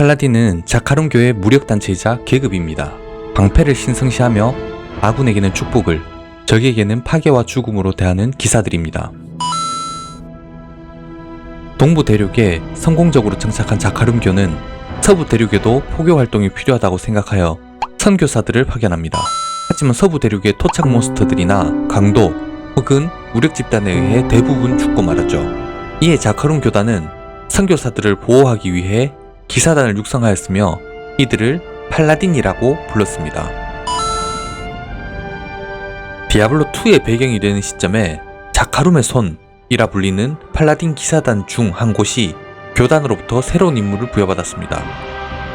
팔라딘은 자카론 교의 무력단체이자 계급입니다. 방패를 신성시하며 아군에게는 축복을, 적에게는 파괴와 죽음으로 대하는 기사들입니다. 동부 대륙에 성공적으로 정착한 자카룸교는 서부 대륙에도 포교 활동이 필요하다고 생각하여 선교사들을 파견합니다. 하지만 서부 대륙의 토착 몬스터들이나 강도 혹은 무력 집단에 의해 대부분 죽고 말았죠. 이에 자카룸 교단은 선교사들을 보호하기 위해 기사단을 육성하였으며 이들을 팔라딘이라고 불렀습니다. 디아블로2의 배경이 되는 시점에 자카룸의 손이라 불리는 팔라딘 기사단 중 한 곳이 교단으로부터 새로운 임무를 부여받았습니다.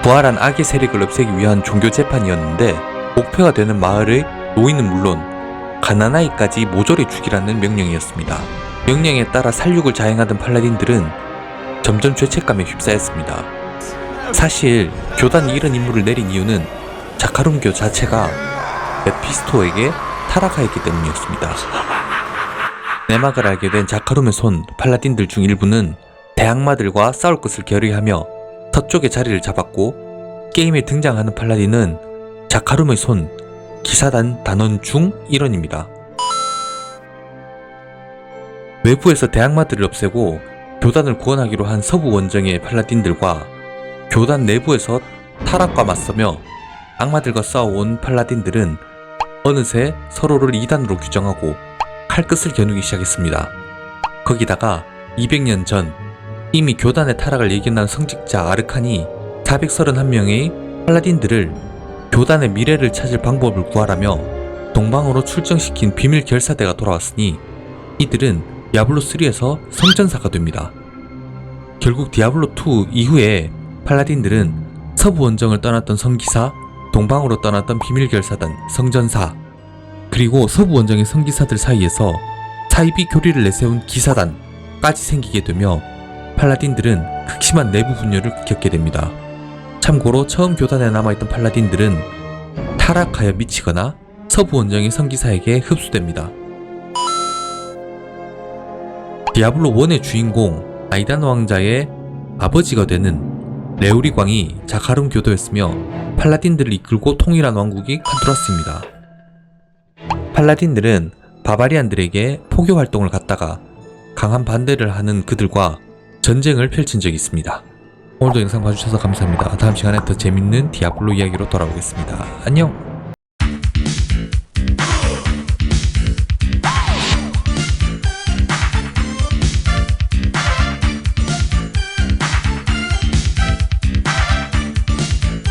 부활한 악의 세력을 없애기 위한 종교 재판이었는데 목표가 되는 마을의 노인은 물론 가난아이까지 모조리 죽이라는 명령이었습니다. 명령에 따라 살육을 자행하던 팔라딘들은 점점 죄책감에 휩싸였습니다. 사실 교단이 이런 임무를 내린 이유는 자카룸교 자체가 메피스토에게 타락하였기 때문이었습니다. 내막을 알게 된 자카룸의 손 팔라딘들 중 일부는 대악마들과 싸울 것을 결의하며 서쪽에 자리를 잡았고 게임에 등장하는 팔라딘은 자카룸의 손 기사단 단원 중 일원입니다. 외부에서 대악마들을 없애고 교단을 구원하기로 한 서부 원정의 팔라딘들과 교단 내부에서 타락과 맞서며 악마들과 싸워온 팔라딘들은 어느새 서로를 2단으로 규정하고 칼끝을 겨누기 시작했습니다. 거기다가 200년 전 이미 교단의 타락을 예견한 성직자 아르칸이 431명의 팔라딘들을 교단의 미래를 찾을 방법을 구하라며 동방으로 출정시킨 비밀 결사대가 돌아왔으니 이들은 디아블로3에서 성전사가 됩니다. 결국 디아블로2 이후에 팔라딘들은 서부 원정을 떠났던 성기사, 동방으로 떠났던 비밀 결사단, 성전사, 그리고 서부 원정의 성기사들 사이에서 사이비 교리를 내세운 기사단까지 생기게 되며 팔라딘들은 극심한 내부 분열을 겪게 됩니다. 참고로 처음 교단에 남아있던 팔라딘들은 타락하여 미치거나 서부 원정의 성기사에게 흡수됩니다. 디아블로 1의 주인공 아이단 왕자의 아버지가 되는 레오리 광이 자카룸 교도였으며 팔라딘들을 이끌고 통일한 왕국이 카드라스입니다. 팔라딘들은 바바리안들에게 포교 활동을 갖다가 강한 반대를 하는 그들과 전쟁을 펼친 적이 있습니다. 오늘도 영상 봐주셔서 감사합니다. 다음 시간에 더 재밌는 디아블로 이야기로 돌아오겠습니다. 안녕!